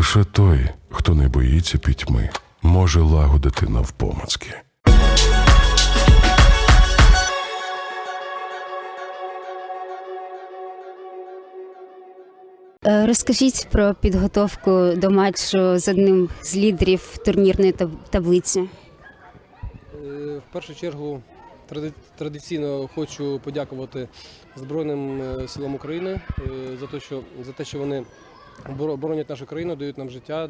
Лише той, хто не боїться пітьми, може лагодити навпомацки. Е, Розкажіть про підготовку до матчу з одним з лідерів турнірної таблиці. Е, В першу чергу тради- традиційно хочу подякувати Збройним е, силам України за те, що, за те, що вони боронять нашу країну, дають нам життя,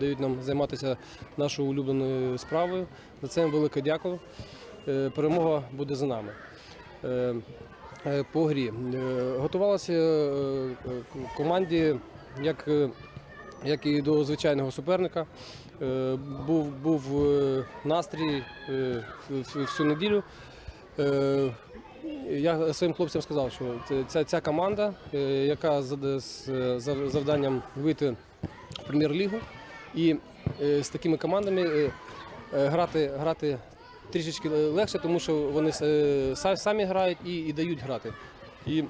дають нам займатися нашою улюбленою справою. За це їм велике дякую. Е, Перемога буде за нами. Е, е, По грі готувалася команді як, як і до звичайного суперника. Був, був настрій всю неділю. Я своїм хлопцям сказав, що ця, ця команда, е, яка з завданням вийти в прем'єр-лігу, і е, з такими командами е, грати, грати трішечки легше, тому що вони самі грають і, і дають грати. І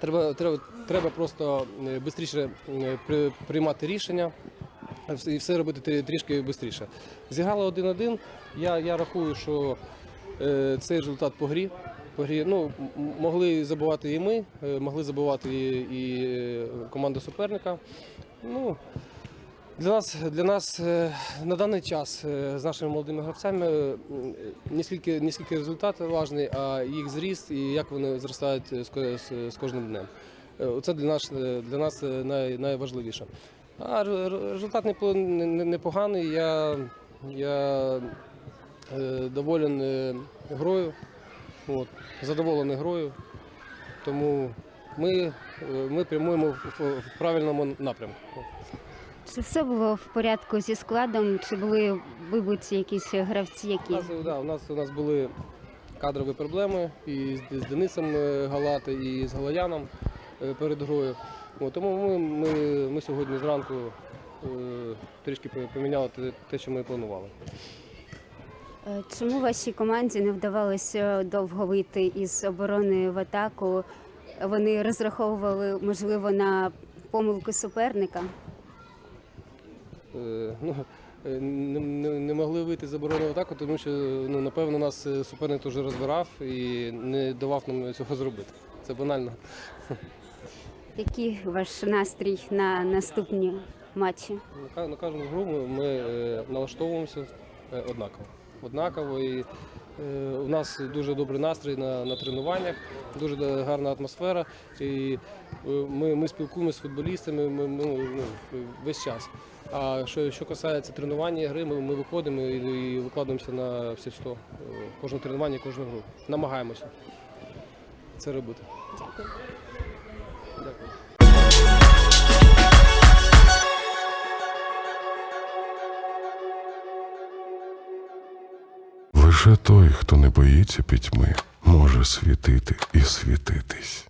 треба, треба, треба просто швидше приймати рішення і все робити трішки швидше. Зіграли один-один. Я, я рахую, що цей результат по грі. По ну, могли забувати і ми, е, могли забувати і, і е, команда суперника. Ну, для нас, для нас е, на даний час з нашими молодими гравцями не скільки, не скільки результат важний, а їх зріст і як вони зростають з, ко- з, з кожним днем. Це для нас, для нас най, найважливіше. А результат непо- не- не- непоганий. Я, я доволен грою, от, задоволений грою. Тому ми, е, ми прямуємо в, в- в правильному напрямку. Чи все було в порядку зі складом? Чи були вибуті якісь гравці, У які нас, да, у нас, у нас були кадрові проблеми і з, з Денисом е, Галати, і з Галаяном е, перед грою. От, тому ми, ми, ми сьогодні зранку е, трішки поміняли те, що ми планували. Е, чому вашій команді не вдавалося довго вийти із оборони в атаку? Вони розраховували можливо на помилку суперника. Е, ну, е, не, не, не могли вийти з оборони в атаку, тому що ну, напевно нас суперник вже розбирав і не давав нам цього зробити. Це банально. Який ваш настрій на наступні матчі? На ка- На кожну гру ми, ми е, налаштовуємося е, однаково. Однаково. І, е, у нас дуже добрий настрій на, на тренуваннях, дуже гарна атмосфера. І е, ми, ми спілкуємося з футболістами ми, ми, ну, весь час. А що, що касається тренування і гри, ми, ми виходимо і, і викладаємося на всі 100. е, Кожне тренування, кожну гру. Намагаємося це робити. Дякую. Дякую. Лише той, хто не боїться пітьми, може світити і світитись.